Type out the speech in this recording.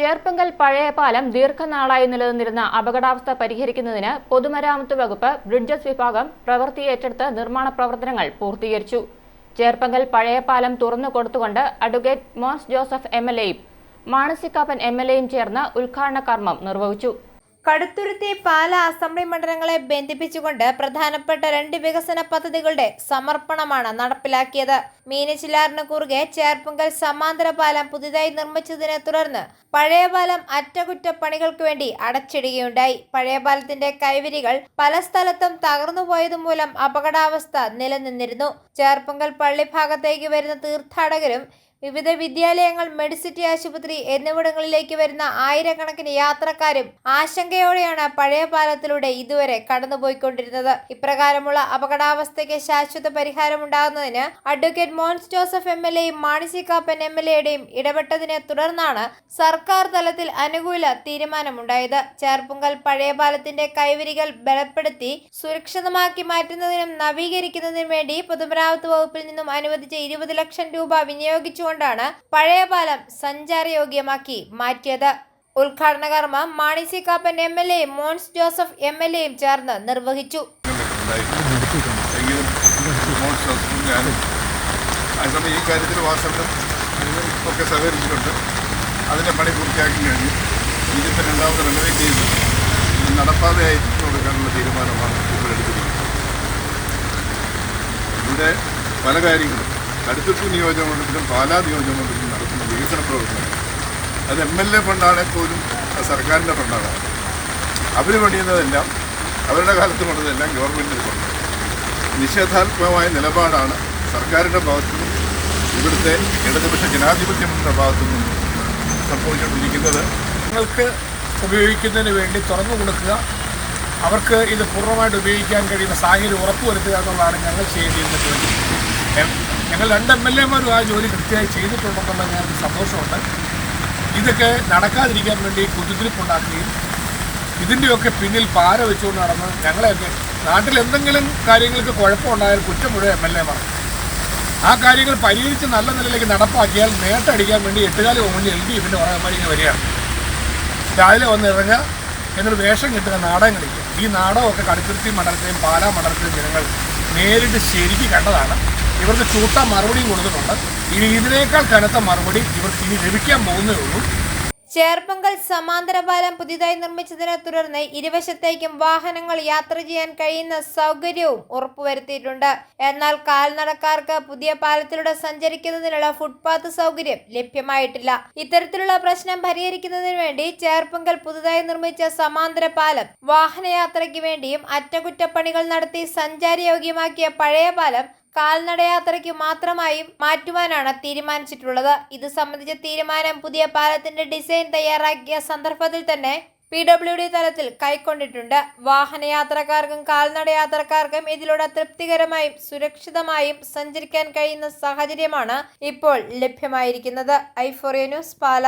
ചേർപ്പങ്കൽ പഴയ പാലം ദീർഘനാളായി നിലനിന്നിരുന്ന അപകടാവസ്ഥ പരിഹരിക്കുന്നതിന് പൊതുമരാമത്ത് വകുപ്പ് ബ്രിഡ്ജസ് വിഭാഗം പ്രവൃത്തി ഏറ്റെടുത്ത് നിർമ്മാണ പ്രവർത്തനങ്ങൾ പൂർത്തീകരിച്ചു. ചേർപ്പങ്കൽ പഴയ പാലം തുറന്നു കൊടുത്തുകൊണ്ട് advocate Mons Joseph M L എയും മാണസിക്കാപ്പൻ എം എൽ എയും ചേർന്ന് ഉദ്ഘാടന കർമ്മം നിർവഹിച്ചു. കടുത്തുരുത്തി പാല അസംബ്ലി മണ്ഡലങ്ങളെ ബന്ധിപ്പിച്ചുകൊണ്ട് പ്രധാനപ്പെട്ട രണ്ട് വികസന പദ്ധതികളുടെ സമർപ്പണമാണ് നടപ്പിലാക്കിയത്. മീനച്ചിലാറിന് കുറുകെ ചേർപ്പുങ്കൽ സമാന്തര പാലം പുതുതായി നിർമ്മിച്ചതിനെ തുടർന്ന് പഴയ പാലം അറ്റകുറ്റപ്പണികൾക്ക് വേണ്ടി അടച്ചിടുകയുണ്ടായി. പഴയ പാലത്തിന്റെ കൈവരികൾ പല സ്ഥലത്തും തകർന്നുപോയതുമൂലം അപകടാവസ്ഥ നിലനിന്നിരുന്നു. ചേർപ്പുങ്കൽ പള്ളി ഭാഗത്തേക്ക് വരുന്ന തീർത്ഥാടകരും വിവിധ വിദ്യാലയങ്ങൾ മെഡിസിറ്റി ആശുപത്രി എന്നിവിടങ്ങളിലേക്ക് വരുന്ന ആയിരക്കണക്കിന് യാത്രക്കാരും ആശങ്കയോടെയാണ് പഴയ പാലത്തിലൂടെ ഇതുവരെ കടന്നുപോയിക്കൊണ്ടിരുന്നത്. ഇപ്രകാരമുള്ള അപകടാവസ്ഥയ്ക്ക് ശാശ്വത പരിഹാരമുണ്ടാകുന്നതിന് advocate Mons Joseph M L എയും മാണിസി കാപ്പൻ എം എൽ എയുടെയും ഇടപെട്ടതിനെ തുടർന്നാണ് സർക്കാർ തലത്തിൽ അനുകൂല തീരുമാനമുണ്ടായത്. ചേർപ്പുങ്കൽ പഴയ പാലത്തിന്റെ കൈവരികൾ ബലപ്പെടുത്തി സുരക്ഷിതമാക്കി മാറ്റുന്നതിനും നവീകരിക്കുന്നതിനും വേണ്ടി പൊതുമരാമത്ത് വകുപ്പിൽ നിന്നും അനുവദിച്ച ഇരുപത് ലക്ഷം രൂപ വിനിയോഗിച്ചുകൊണ്ടാണ് പഴയ പാലം സഞ്ചാരയോഗ്യമാക്കി മാറ്റിയത് ഉദ്ഘാടന കർമ്മം Mani C Kappan M L എയും മോൻസ് ജോസഫ് എം എൽ എയും ചേർന്ന് നിർവഹിച്ചു ഈ കാര്യത്തിൽ ഒക്കെ സഹകരിച്ചിട്ടുണ്ട് അതിന്റെ പണി പൂർത്തിയാക്കി കഴിഞ്ഞു ഇതിന്റെ രണ്ടാമത് റെനോവേറ്റ് ചെയ്ത് നടപ്പാതയായി കൊടുക്കാനുള്ള തീരുമാനമാണ് ഇപ്പോൾ എടുത്തിരിക്കുന്നത് ഇവിടെ പല കാര്യങ്ങളും കടുത്തുരുത്തി നിയോജകമണ്ഡലത്തിലും പാലാ നിയോജകമണ്ഡലത്തിലും നടത്തുന്ന വികസന പ്രവർത്തനങ്ങൾ അത് എം എൽ എ ഫണ്ടാണെങ്കിൽ പോലും സർക്കാരിന്റെ ഫണ്ടാണ്. അവർ പണിയുന്നതെല്ലാം അവരുടെ കാലത്ത് കൊണ്ടതെല്ലാം ഗവൺമെന്റിന് കൊണ്ട് നിഷേധാത്മകമായ നിലപാടാണ് സർക്കാരിന്റെ ഭാഗത്തു നിന്നും ഇവിടുത്തെ ഇടതുപക്ഷ ജനാധിപത്യങ്ങളുടെ ഭാഗത്തു നിന്നും സംഭവിച്ചുകൊണ്ടിരിക്കുന്നത്. നിങ്ങൾക്ക് ഉപയോഗിക്കുന്നതിന് വേണ്ടി തുറന്നു കൊടുക്കുക. അവർക്ക് ഇത് പൂർണമായിട്ട് ഉപയോഗിക്കാൻ കഴിയുന്ന സാഹചര്യം ഉറപ്പുവരുത്തുക എന്നുള്ളതാണ് ഞങ്ങൾ ചെയ്തിരുന്നത് ഞങ്ങൾ രണ്ട് എം എൽ എമാരും ആ ജോലി കൃത്യമായി ചെയ്തിട്ടുണ്ടെന്നുള്ള ഞങ്ങൾക്ക് സന്തോഷമുണ്ട്. ഇതൊക്കെ നടക്കാതിരിക്കാൻ വേണ്ടി കുതിരിപ്പുണ്ടാക്കുകയും ഇതിന്റെയൊക്കെ പിന്നിൽ പാര വെച്ചുകൊണ്ട് നടന്ന് ഞങ്ങളെയൊക്കെ നാട്ടിൽ എന്തെങ്കിലും കാര്യങ്ങൾക്ക് കുഴപ്പമുണ്ടായാൽ കുറ്റം മുഴുവൻ എം എൽ എമാർ. ആ കാര്യങ്ങൾ പരിഹരിച്ച് നല്ല നിലയിലേക്ക് നടപ്പാക്കിയാൽ നേട്ടടിക്കാൻ വേണ്ടി എട്ടുകാലി മുന്നിൽ എൽ ഡി എഫിന്റെ കുറേ വരികയാണ്. രാവിലെ വന്ന് ഇറങ്ങുക എന്നൊരു വേഷം കിട്ടുക നാടകം കളിക്കുക. ഈ നാടകമൊക്കെ കടുത്തുരുത്തി മണ്ഡലത്തെയും പാലാ മണ്ഡലത്തെയും ജനങ്ങൾ നേരിട്ട് ശരിക്ക് കണ്ടതാണ്. ഇവർക്ക് ചൂട്ട മറുപടിയും കൊടുത്തിട്ടുണ്ട്. ഇനി ഇതിനേക്കാൾ കനത്ത മറുപടി ഇവർക്ക് ഇനി ലഭിക്കാൻ പോകുന്നേ ഉള്ളൂ. ചേർപ്പങ്കൽ സമാന്തര പാലം പുതിയതായി നിർമ്മിച്ചതിനെ തുടർന്ന് ഇരുവശത്തേക്കും വാഹനങ്ങൾ യാത്ര ചെയ്യാൻ കഴിയുന്ന സൗകര്യവും ഉറപ്പുവരുത്തിയിട്ടുണ്ട്. എന്നാൽ കാൽനടക്കാർക്ക് പുതിയ പാലത്തിലൂടെ സഞ്ചരിക്കുന്നതിനുള്ള ഫുട്പാത്ത് സൗകര്യം ലഭ്യമായിട്ടില്ല. ഇത്തരത്തിലുള്ള പ്രശ്നം പരിഹരിക്കുന്നതിന് വേണ്ടി ചേർപ്പങ്കൽ പുതുതായി നിർമ്മിച്ച സമാന്തര പാലം വാഹനയാത്രയ്ക്ക് വേണ്ടിയും അറ്റകുറ്റപ്പണികൾ നടത്തി സഞ്ചാരയോഗ്യമാക്കിയ പഴയ പാലം കാൽനടയാത്രയ്ക്ക് മാത്രമായും മാറ്റുവാനാണ് തീരുമാനിച്ചിട്ടുള്ളത്. ഇത് സംബന്ധിച്ച തീരുമാനം പുതിയ പാലത്തിന്റെ ഡിസൈൻ തയ്യാറാക്കിയ സന്ദർഭത്തിൽ തന്നെ പി ഡബ്ല്യു ഡി തലത്തിൽ കൈക്കൊണ്ടിട്ടുണ്ട്. വാഹനയാത്രക്കാർക്കും കാൽനടയാത്രക്കാർക്കും ഇതിലൂടെ തൃപ്തികരമായും സുരക്ഷിതമായും സഞ്ചരിക്കാൻ കഴിയുന്ന സാഹചര്യമാണ് ഇപ്പോൾ ലഭ്യമായിരിക്കുന്നത്. ഐഫോറിയ ന്യൂസ് പാല.